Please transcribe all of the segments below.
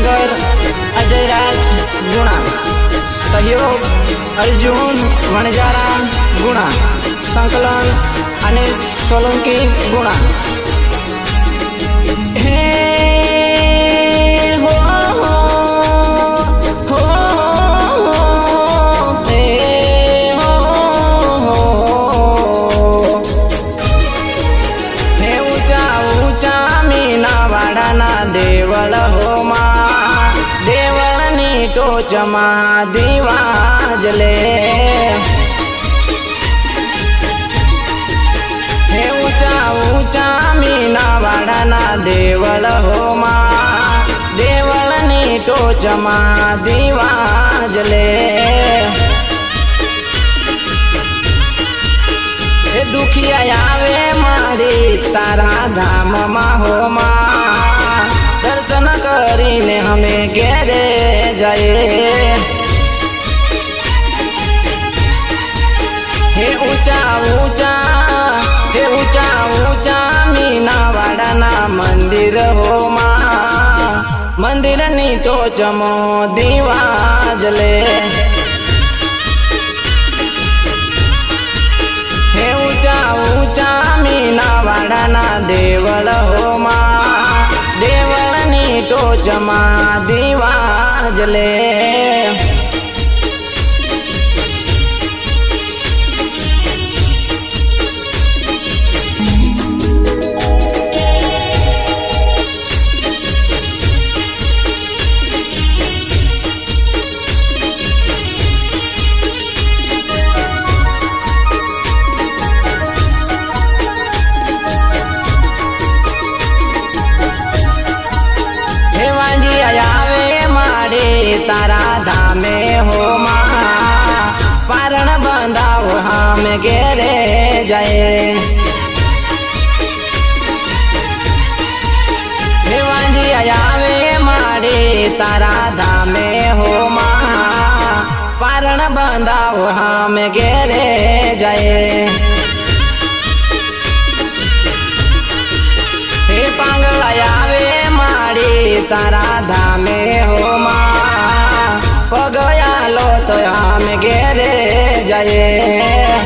Singer અજયરાજ ગુણા. સહયોગ અર્જુન વણજારા ગુણા. સંકલન અને સોલંકી ગુણા. દેવળ હોમા તો ચમા દીવા જલે હે ઊંચા ઊંચા મીના વાડાના દેવળ હોમાં. દેવળની ટોચમાં લે. જલે દુખિયા આવે મારી તારા ધામમાં હોમાં. કરીને અમે ઘેરે જઈએ. હે ઊંચા ઊંચા, હે ઊંચા ઊંચા મીનાવાડાના મંદિર હોમાં. મંદિરની ટોચમો દીવાજલે હે जमा दीवा जले। तारा धामे हो माँ। पारण बंधाओ हम गेरे जय भिवाजी आयावे माड़े तारा धामे हो माँ। पारण बंधाओ हम गेरे जय तारा धामे जाए।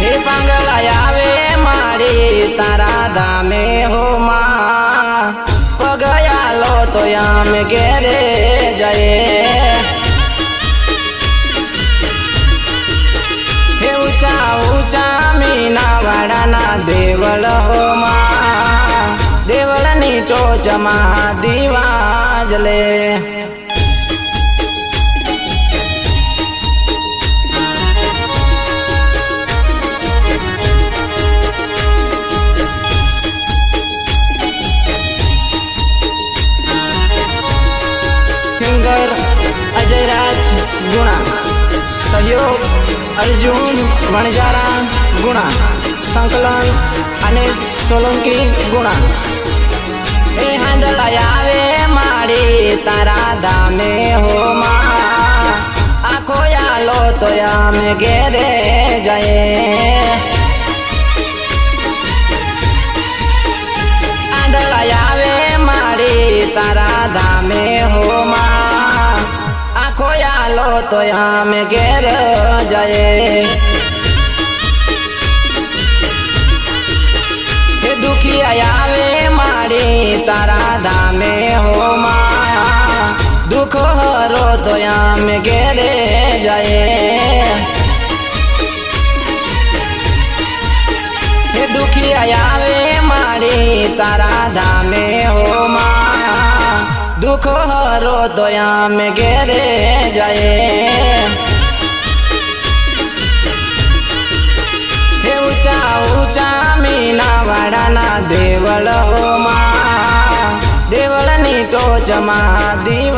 हे पंगला आवे तारा दाने हो माँ। पगया लो तो गेरे जाए। हे ऊँचा मीना वड़ाना देवल हो देवल नी तो टोचमा दीवा जले ગુણા સહયોગ અર્જુન વણજારા ગુણા સંકલન અને સોલંકી ગુણા એ હાંદલા આવે મારી તારા ધામે હોમાં આખો યાલો તો અમે ઘેરે જઈએ આંધળા આવે મારી તારા ધામે હોમાં डालो तो यहाँ में घेर जाए। दुखी में मारी, तारा दामे हो मा। दुख हरो तो यहाँ में जाए। दुखी में मारी, तारा दामे हो દુઃખ હરો અમે ઘેરે જઈએ હે ઊંચા ઊંચા મીનાવાડાના દેવળ હોમાં દેવળની ટોચમાં દીવા